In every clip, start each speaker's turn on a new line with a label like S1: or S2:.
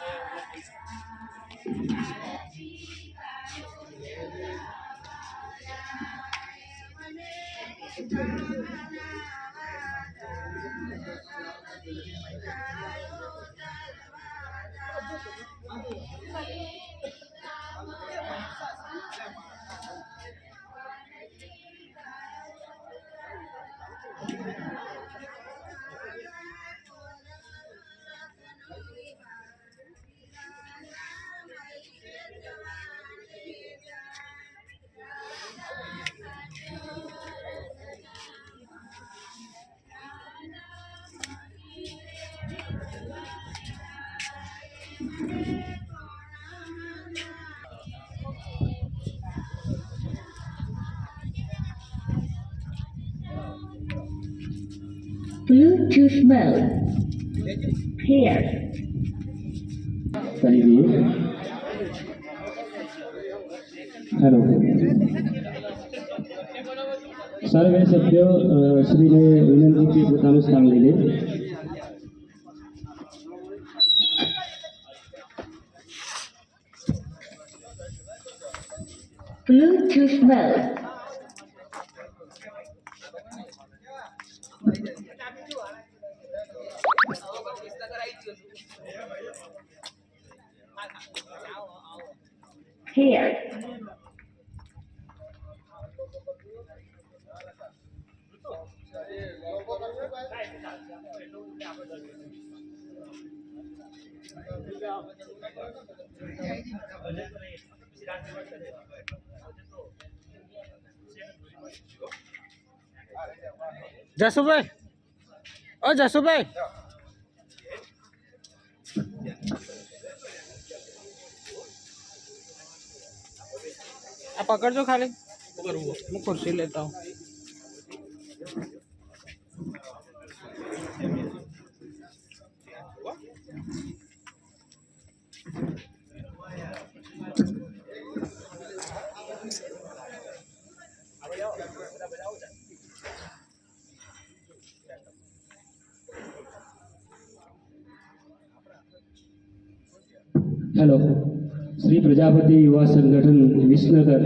S1: Thank you. Bluetooth mode. Paired.
S2: કરી દઈએ hello સર્વે સભ્યો અ, શ્રીને વિનંતી છે પોતાનું સ્થાન લઈ લે
S1: Bluetooth mode. Paired.
S3: જસુભાઈ ઓ જસુભાઈ આ પકડજો ખાલી. હું ખુરશી લેતા હું
S2: હેલો શ્રી પ્રજાપતિ યુવા સંગઠન વિસનગર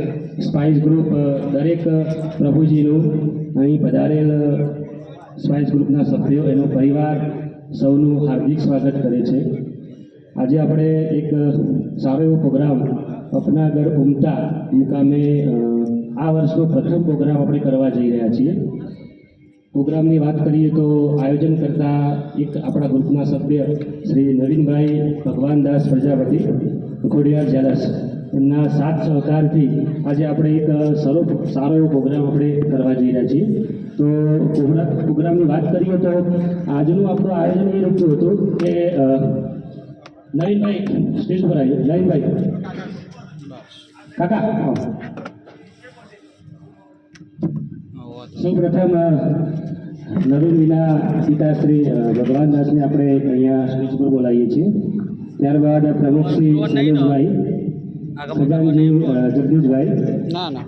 S2: સ્પાઇસ ગ્રુપ દરેક પ્રભુજીનું અહીં પધારેલ સ્પાઇસ ગ્રુપના સભ્યો, એનો પરિવાર સૌનું હાર્દિક સ્વાગત કરે છે. આજે આપણે એક સારો એવો પ્રોગ્રામ અપનાગઢ ઉમતા મુકામે આ વર્ષનો પ્રથમ પ્રોગ્રામ આપણે કરવા જઈ રહ્યા છીએ. પ્રોગ્રામની વાત કરીએ તો આયોજન કરતા એક આપણા ગ્રુપના સભ્ય શ્રી નવીનભાઈ ભગવાનદાસ પ્રજાપતિ ખોડિયાર ઝાલસ એમના સાથ સહકારથી આજે આપણે એક સારો સારો એવો પ્રોગ્રામ આપણે કરવા જઈ રહ્યા છીએ. તો પ્રોગ્રામ પ્રોગ્રામની વાત કરીએ તો આજનું આપણું આયોજન એ રીતનું હતું કે નવીનભાઈ, સ્ટેજ ઉપર આવી નવીનભાઈ. કાકા. સૌ પ્રથમ નવીન વિના સીતાશ્રી ભગવાનદાસને આપણે અહીંયા સ્ટેજ પર બોલાવીએ છીએ. ત્યારબાદ પ્રમુખ શ્રી સૈયદભાઈ સજાનજી અ, જગદીશભાઈ.
S3: ના ના.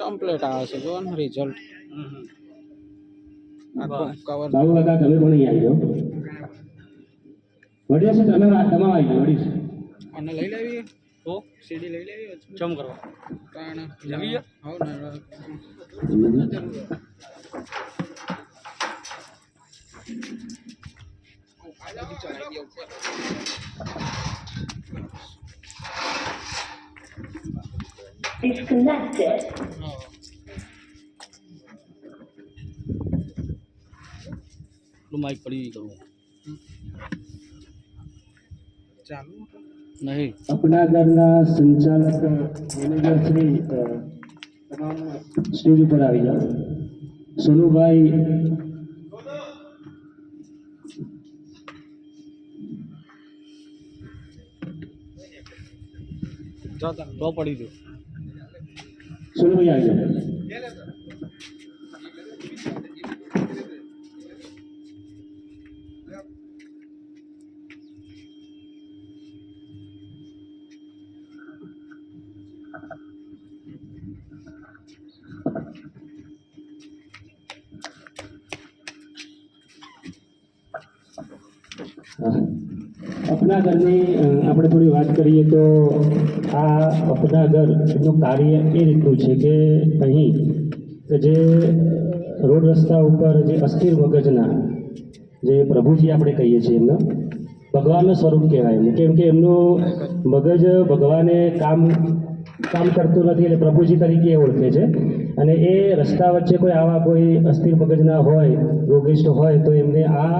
S3: કમ્પ્લીટ આવે છે જોવાનું રિઝલ્ટ
S2: બાબુ કાકા તમે પણ અહીં આવી જાઓ. વડીયા છે તમે આ- તમે આવી જાઓ વડી
S3: અને લઈ લેવી? તો સીડી લઈ લેવી ચમ કરવા? કારણ જમી હા ને
S1: Disconnected.
S3: માઇક પડી ગયું ચાલુ નહીં
S2: આપણા ઘરના સંચાલક મેનેજર શ્રી અ, સ્ટેજ ઉપર આવી જાઓ સોનુભાઈ
S3: જતા તો પડી ગયું
S2: સોનુભાઈ આવી જાઓ હા. અપના ઘરની અ, આપણે થોડી વાત કરીએ તો આ અપના ઘર એનું કાર્ય એ રીતનું છે કે અહીં જે રોડ રસ્તા ઉપર જે અસ્થિર મગજના જે પ્રભુજી આપણે કહીએ છીએ એમનો ભગવાનનું સ્વરૂપ કહેવાય એમને. કેમ કે એમનું મગજ ભગવાને કામ કામ કરતું નથી એટલે પ્રભુજી તરીકે ઓળખે છે. અને એ રસ્તા વચ્ચે કોઈ આવા કોઈ અસ્થિર મગજના હોય, રોગિષ્ટ હોય, તો એમને આ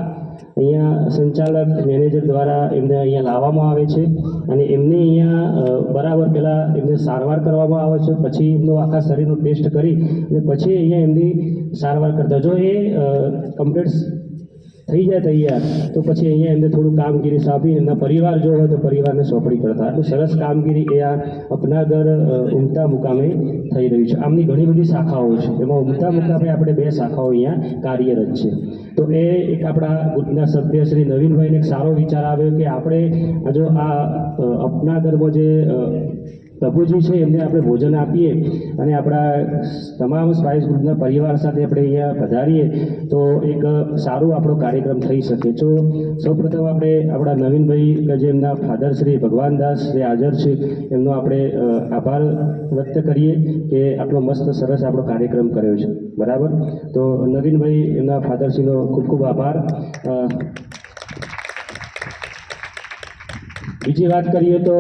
S2: અહીંયા સંચાલક, મેનેજર દ્વારા એમને અહીંયા લાવવામાં આવે છે. અને એમને અહીંયા બરાબર પહેલાં એમને સારવાર કરવામાં આવે છે. પછી એમનું આખા શરીરનું ટેસ્ટ કરી અને પછી અહીંયા એમની સારવાર કરતા. જો એ કમ્પ્લીટ થઈ જાય તૈયાર. તો પછી અહીંયા એમને થોડું કામગીરી સોંપી એમના પરિવાર જો હોય તો પરિવારને સોંપણી કરતા. એટલે સરસ કામગીરી એ આ અપનાગર ઉમતા મુકામે થઈ રહ્યું છે. આમની ઘણી બધી શાખાઓ છે. એમાં ઉમતા મુકામે આપણે બે શાખાઓ અહીંયા કાર્યરત છે. તો એ એક આપણા ગ્રુપના સભ્ય શ્રી નવીનભાઈને એક સારો વિચાર આવ્યો કે આપણે જો આ અપનાગરમાં જે પ્રભુજી છે, એમને આપણે ભોજન આપીએ અને આપણા તમામ સ્પાઇસ ગ્રુપના પરિવાર સાથે આપણે અહીંયા પધારીએ તો એક સારો આપણો કાર્યક્રમ થઈ શકે. તો સૌપ્રથમ આપણે આપણા નવીનભાઈ કે જે એમના ફાધર શ્રી ભગવાનદાસ જે હાજર છે, એમનો આપણે આભાર વ્યક્ત કરીએ કે આટલો મસ્ત સરસ આપણો કાર્યક્રમ કર્યો છે. બરાબર? તો નવીનભાઈ એમના ફાધરશ્રીનો ખૂબ ખૂબ આભાર. બીજી વાત કરીએ તો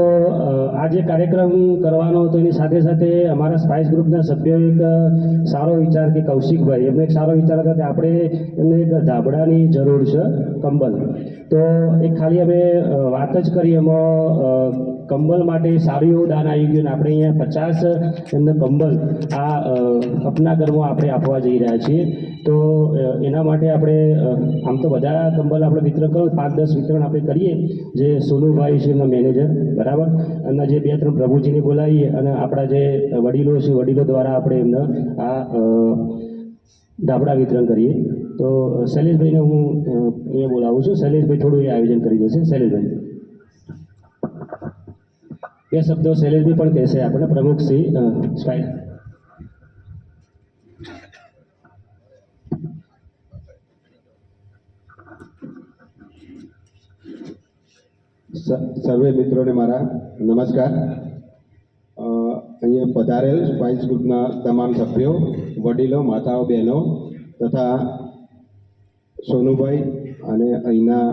S2: આ જે કાર્યક્રમ કરવાનો હતો, એની સાથે સાથે અમારા સ્પાઇસ ગ્રુપના સભ્યો એક સારો વિચાર કે કૌશિકભાઈ, એમને એક સારો વિચાર હતો કે આપણે એમને એક ધાબળાની જરૂર છે, કંબલ. તો એ ખાલી અમે વાત જ કરી એમાં કંબલ માટે સારું એવું દાન આવી ગયું આપણે અહીંયા પચાસ એમને કંબલ આ અ, અપના ઘરમાં આપણે આપવા જઈ રહ્યા છીએ. તો એના માટે આપણે આમ તો બધા કંબલ આપણે વિતરણ કરો પાંચ દસ વિતરણ આપણે કરીએ જે સોનુભાઈ છે એમના મેનેજર બરાબર? અને જે બે ત્રણ પ્રભુજીને બોલાવીએ અને આપણા જે વડીલો છે વડીલો દ્વારા આપણે એમને આ ધાબળા વિતરણ કરીએ. તો શૈલેષભાઈને હું અહીંયા બોલાવું છું. શૈલેષભાઈ થોડું એ આયોજન કરી દેશે. શૈલેષભાઈ. બે શબ્દો શૈલેષભાઈ પણ કહેશે આપણે પ્રમુખ શ્રી અ,
S4: સ- સર્વે મિત્રોને મારા નમસ્કાર. અહીંયા પધારેલ સ્પાઇસ ગ્રુપના તમામ સભ્યો, વડીલો, માતાઓ, બહેનો તથા સોનુભાઈ અને અહીંના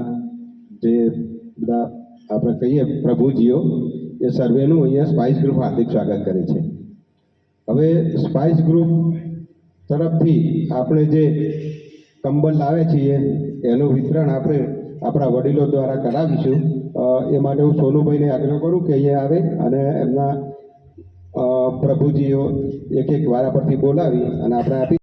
S4: જે બધા આપણે કહીએ પ્રભુજીઓ, એ સર્વેનું અહીંયા સ્પાઇસ ગ્રુપ હાર્દિક સ્વાગત કરે છે. હવે સ્પાઇસ ગ્રુપ તરફથી આપણે જે કંબલ લાવે છીએ, એનું વિતરણ આપણે આપણા વડીલો દ્વારા કરાવીશું. એ માટે હું સોનુભાઈને આગ્રહ કરું કે અહીંયા આવે અને એમના પ્રભુજીઓ એક એક વારા પરથી બોલાવી અને આપણે આપી